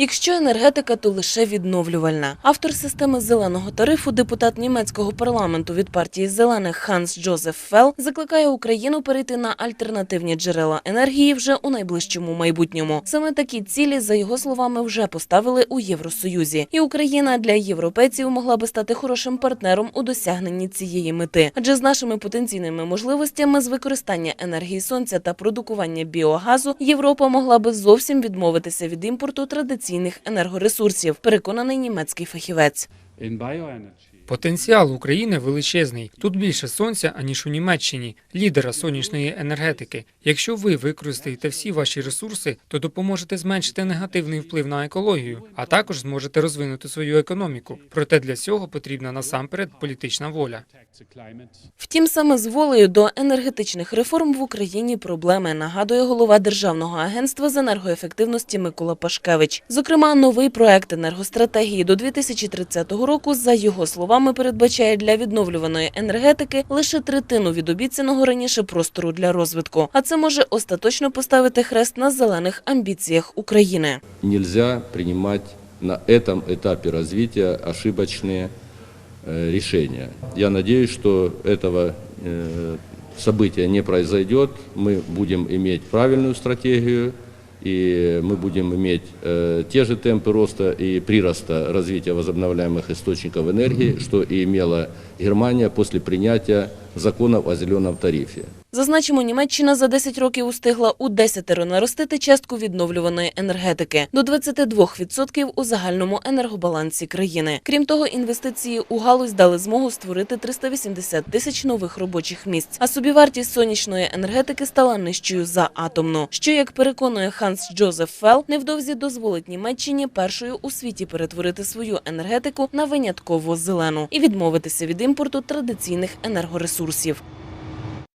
Якщо енергетика, то лише відновлювальна. Автор системи зеленого тарифу, депутат німецького парламенту від партії зелених Ханс Джозеф Фел закликає Україну перейти на альтернативні джерела енергії вже у найближчому майбутньому. Саме такі цілі, за його словами, вже поставили у Євросоюзі, і Україна для європейців могла би стати хорошим партнером у досягненні цієї мети. Адже з нашими потенційними можливостями з використання енергії сонця та продукування біогазу Європа могла би зовсім відмовитися від імпорту традиційних енергоресурсів. Переконаний німецький фахівець. Потенціал України величезний. Тут більше сонця, аніж у Німеччині, лідера сонячної енергетики. Якщо ви використаєте всі ваші ресурси, то допоможете зменшити негативний вплив на екологію, а також зможете розвинути свою економіку. Проте для цього потрібна насамперед політична воля. Втім, саме з волею до енергетичних реформ в Україні проблеми, нагадує голова Державного агентства з енергоефективності Микола Пашкевич. Зокрема, новий проект енергостратегії до 2030 року, за його словами, передбачає для відновлюваної енергетики лише третину від обіцяного раніше простору для розвитку. А це може остаточно поставити хрест на зелених амбіціях України. нельзя принимать на этом этапе развития ошибочные э, решения. Я надеюсь, что этого э, события не произойдет. Мы будем иметь правильную стратегию, и мы будем иметь э, те же темпы роста и прироста развития возобновляемых источников энергии, что и имела Германия после принятия законов о зеленом тарифе. Зазначимо, Німеччина за 10 років устигла у десятеро наростити частку відновлюваної енергетики до 22% у загальному енергобалансі країни. Крім того, інвестиції у галузь дали змогу створити 380 тисяч нових робочих місць. А собівартість сонячної енергетики стала нижчою за атомну, що, як переконує Ханс Джозеф Фел, невдовзі дозволить Німеччині першою у світі перетворити свою енергетику на винятково зелену і відмовитися від імпорту традиційних енергоресурсів. ресурсів.